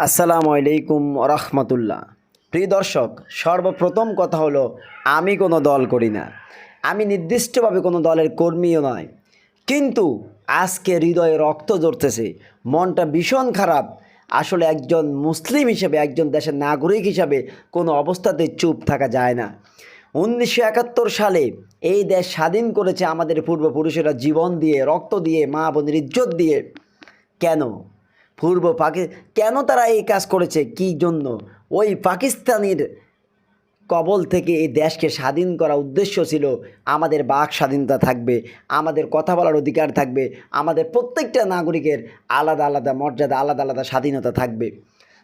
আসসালামু আলাইকুম রহমতুল্লাহ। প্রিয় দর্শক, সর্বপ্রথম কথা হলো, আমি কোনো দল করি না। আমি নির্দিষ্টভাবে কোনো দলের কর্মীও নয়। কিন্তু আজকে হৃদয়ে রক্ত জড়তেছে মনটা ভীষণ খারাপ। আসলে একজন মুসলিম হিসেবে, একজন দেশের নাগরিক হিসাবে কোনো অবস্থাতে চুপ থাকা যায় না। উনিশশো একাত্তর সালে এই দেশ স্বাধীন করেছে আমাদের পূর্বপুরুষেরা জীবন দিয়ে, রক্ত দিয়ে, মা বোনের ইজ্জত দিয়ে। কেন? পূর্ব পাকি কেন তারা এই কাজ করেছে? কি জন্য? ওই পাকিস্তানের কবল থেকে এই দেশকে স্বাধীন করা উদ্দেশ্য ছিল আমাদের বাক স্বাধীনতা থাকবে, আমাদের কথা বলার অধিকার থাকবে, আমাদের প্রত্যেকটা নাগরিকের আলাদা আলাদা মর্যাদা, আলাদা আলাদা স্বাধীনতা থাকবে।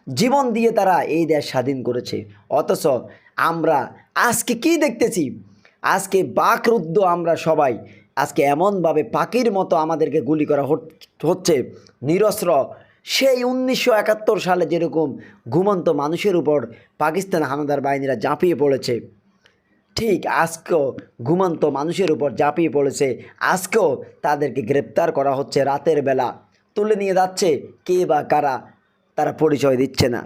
জীবন দিয়ে তারা এই দেশ স্বাধীন করেছে। অথচ আমরা আজকে কি দেখতেছি? আজকে বাকরুদ্ধ আমরা সবাই, আজকে এমনভাবে পাখির মতো আমাদেরকে গুলি করা হচ্ছে, নিরস্ত্র সেই উনিশশো একাত্তর সালে যেরকম ঘুমন্ত মানুষের উপর পাকিস্তান হানাদার বাহিনীরা ঝাঁপিয়ে পড়েছে, ঠিক আজকেও ঘুমন্ত মানুষের উপর ঝাঁপিয়ে পড়েছে, আজকেও তাদেরকে গ্রেপ্তার করা হচ্ছে রাতের বেলা। তুলে নিয়ে যাচ্ছে কে বা কারা, তারা পরিচয় দিচ্ছে না।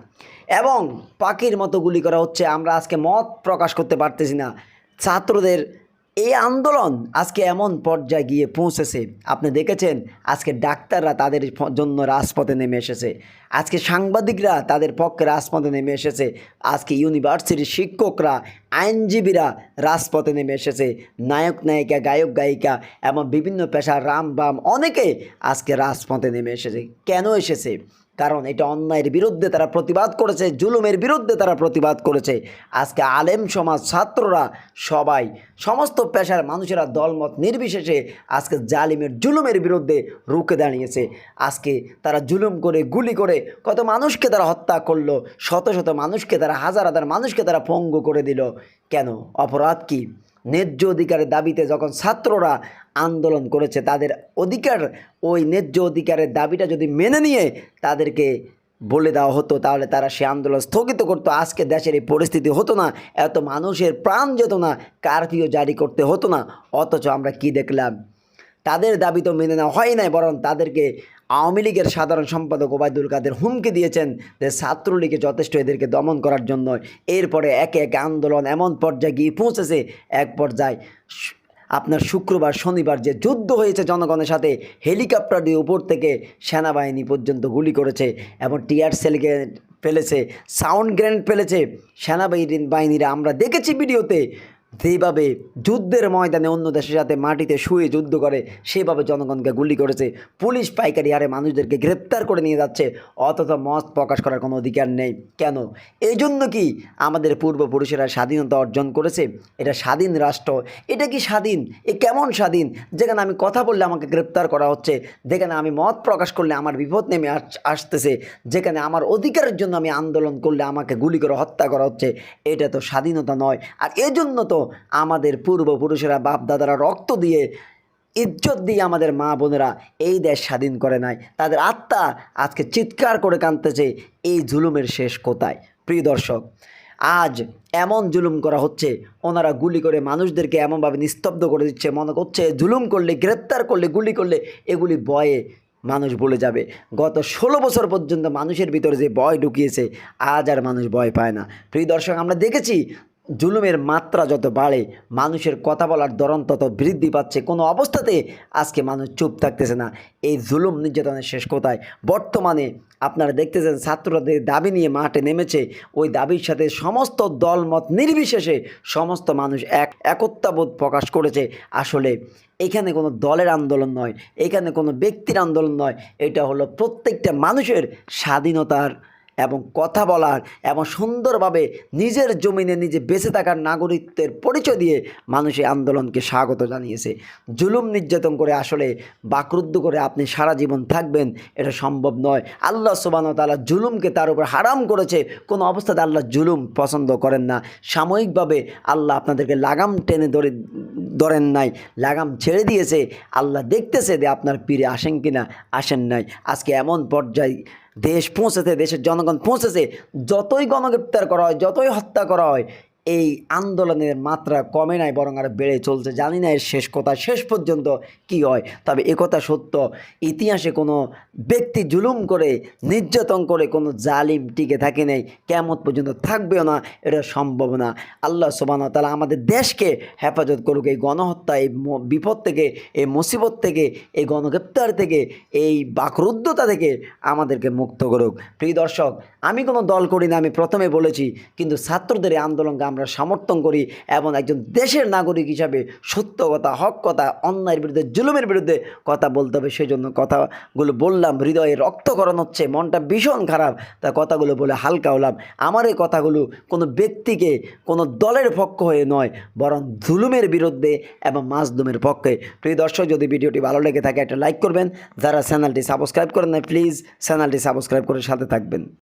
এবং পাখির মতো গুলি করা হচ্ছে, আমরা আজকে মত প্রকাশ করতে পারতেছি না। ছাত্রদের এই আন্দোলন আজকে এমন পর্যায়ে গিয়ে পৌঁছেছে। আপনি দেখেছেন, আজকে ডাক্তাররা তাদের জন্য রাজপথে নেমে এসেছে। আজকে সাংবাদিকরা তাদের পক্ষে রাজপথে নেমে এসেছে। আজকে ইউনিভার্সিটির শিক্ষকরা, আইনজীবীরা রাজপথে নেমে এসেছে। নায়ক নায়িকা, গায়ক গায়িকা এবং বিভিন্ন পেশার রাম বাম, অনেকে আজকে রাজপথে নেমে এসেছে। কেন এসেছে? কারণ এটা অন্যায়ের বিরুদ্ধে তারা প্রতিবাদ করেছে, জুলুমের বিরুদ্ধে তারা প্রতিবাদ করেছে। আজকে আলেম সমাজ ছাত্ররা সবাই, সমস্ত পেশার মানুষেরা দলমত নির্বিশেষে আজকে জালিমের, জুলুমের বিরুদ্ধে রুখে দাঁড়িয়েছে। আজকে তারা জুলুম করে, গুলি করে কত মানুষকে তারা হত্যা করল, শত শত মানুষকে তারা, হাজার হাজার মানুষকে তারা পঙ্গু করে দিল। কেন? অপরাধ কি? ন্যায্য অধিকারের দাবিতে যখন ছাত্ররা আন্দোলন করেছে, তাদের অধিকার, ওই ন্যায্য অধিকারের দাবিটা যদি মেনে নিয়ে তাদেরকে বলে দেওয়া হতো, তাহলে তারা সে আন্দোলন স্থগিত করতো। আজকে দেশের এই পরিস্থিতি হতো না, এত মানুষের প্রাণ যেত না, কারফিউ জারি করতে হতো না, অথচ আমরা কি দেখলাম? তাদের দাবি তো মেনে নেওয়া হয় নাই, বরং তাদেরকে আওয়ামী লীগের সাধারণ সম্পাদক ওবায়দুল কাদের হুমকি দিয়েছেন যে ছাত্রলীগে যথেষ্ট এদেরকে দমন করার জন্য। এরপরে একে একে আন্দোলন এমন পর্যায়ে গিয়ে পৌঁছেছে। এক পর্যায়ে আপনার শুক্রবার, শনিবার যে যুদ্ধ হয়েছে জনগণের সাথে, হেলিকপ্টার দিয়ে উপর থেকে সেনাবাহিনী পর্যন্ত গুলি করেছে এবং টিয়ার সেলকে ফেলেছে, সাউন্ড গ্রেনেড ফেলেছে। সেনাবাহিনী বাহিনীরা, আমরা দেখেছি ভিডিওতে যেভাবে যুদ্ধের ময়দানে অন্য দেশের সাথে মাটিতে শুয়ে যুদ্ধ করে, সেভাবে জনগণকে গুলি করেছে। পুলিশ পাইকারি হারে মানুষদেরকে গ্রেপ্তার করে নিয়ে যাচ্ছে, অথচ মত প্রকাশ করার কোনো অধিকার নেই। কেন? এই জন্য কি আমাদের পূর্বপুরুষেরা স্বাধীনতা অর্জন করেছে? এটা স্বাধীন রাষ্ট্র। এটা কি স্বাধীন? এ কেমন স্বাধীন? যেখানে আমি কথা বললে আমাকে গ্রেপ্তার করা হচ্ছে, যেখানে আমি মত প্রকাশ করলে আমার বিপদ নেমে আস- আসতেছে, যেখানে আমার অধিকারের জন্য আমি আন্দোলন করলে আমাকে গুলি করে হত্যা করা হচ্ছে, এটা তো স্বাধীনতা নয়। আর এজন্য তো আমাদের পূর্বপুরুষেরা বাপ দাদারা রক্ত দিয়ে, ইজ্জত দিয়ে আমাদের মা বোনেরা এই দেশ স্বাধীন করে নাই। তাদের আত্মা আজকে চিৎকার করে কাঁদতেছে, এই জুলুমের শেষ কোথায়? প্রিয় দর্শক, আজ এমন জুলুম করা হচ্ছে, ওনারা গুলি করে মানুষদেরকে এমনভাবে নিস্তব্ধ করে দিচ্ছে, মনে করছে জুলুম করলে, গ্রেপ্তার করলে, গুলি করলে এগুলি বয়ে মানুষ বলে যাবে। গত ষোলো বছর পর্যন্ত মানুষের ভিতরে যে ভয় ঢুকিয়েছে, আজ আর মানুষ ভয় পায় না। প্রিয় দর্শক, আমরা দেখেছি জুলুমের মাত্রা যত বাড়ে, মানুষের কথা বলার ধরন তত বৃদ্ধি পাচ্ছে। কোনো অবস্থাতে আজকে মানুষ চুপ থাকতেছে না। এই জুলুম নির্যাতনের শেষ কোথায়? বর্তমানে আপনারা দেখতেছেন, ছাত্রদের দাবি নিয়ে মাঠে নেমেছে। ওই দাবির সাথে সমস্ত দলমত নির্বিশেষে সমস্ত মানুষ এক একত্রাবোধ প্রকাশ করেছে। আসলে এখানে কোনো দলের আন্দোলন নয়, এখানে কোনো ব্যক্তির আন্দোলন নয়। এটা হলো প্রত্যেকটা মানুষের স্বাধীনতার এবং কথা বলার এবং সুন্দরভাবে নিজের জমিনে নিজে বেঁচে থাকার নাগরিকত্বের পরিচয় দিয়ে মানুষ এই আন্দোলনকে স্বাগত জানিয়েছে। জুলুম নির্যাতন করে আসলে বাকরুদ্ধ করে আপনি সারা জীবন থাকবেন, এটা সম্ভব নয়। আল্লাহ সুবান তালা জুলুমকে তার উপর হারাম করেছে। কোনো অবস্থাতে আল্লাহ জুলুম পছন্দ করেন না। সাময়িকভাবে আল্লাহ আপনাদেরকে লাগাম টেনে ধরে, ধরেন নাই, লাগাম ছেড়ে দিয়েছে। আল্লাহ দেখতেছে যে আপনার পীরে আসেন কিনা, আসেন নাই। আজকে এমন পর্যায়ে দেশ পৌঁছেছে দেশের জনগণ পৌঁছেছে যতই গণগ্রেপ্তার করা হয় যতই হত্যা করা হয় এই আন্দোলনের মাত্রা কমে নাই, বরং আর বেড়ে চলছে। জানি না এর শেষ কথা, শেষ পর্যন্ত কি হয়, তবে একথা সত্য, ইতিহাসে কোনো ব্যক্তি জুলুম করে, নির্যাতন করে কোনো জালিম টিকে থাকে নেই কেমন পর্যন্ত থাকবেও না, এটা সম্ভব না। আল্লাহ সোবান তালা আমাদের দেশকে হেফাজত করুক, এই গণহত্যা, এই বিপদ থেকে, এই মুসিবত থেকে, এই গণগ্রেপ্তার থেকে, এই বাকরুদ্ধতা থেকে আমাদেরকে মুক্ত করুক। প্রিয় দর্শক, আমি কোনো দল করি না, আমি প্রথমে বলেছি, কিন্তু ছাত্রদের এই আন্দোলনকে আমরা সমর্থন করি এবং একজন দেশের নাগরিক হিসাবে সত্য কথা, হক কথা, অন্যায়ের বিরুদ্ধে, জুলুমের বিরুদ্ধে কথা বলতে হবে। সেই জন্য কথাগুলো বললাম, হৃদয়ে রক্তকরণ হচ্ছে, মনটা ভীষণ খারাপ। তা কথাগুলো বলে হালকা হলাম। আমার এই কথাগুলো কোনো ব্যক্তিকে, কোনো দলের পক্ষ হয়ে নয়, বরং জুলুমের বিরুদ্ধে এবং মাজলুমের পক্ষে। প্রিয় দর্শক, যদি ভিডিওটি ভালো লেগে থাকে, একটা লাইক করবেন। যারা চ্যানেলটি সাবস্ক্রাইব করেন না প্লিজ চ্যানেলটি সাবস্ক্রাইব করে সাথে থাকবেন।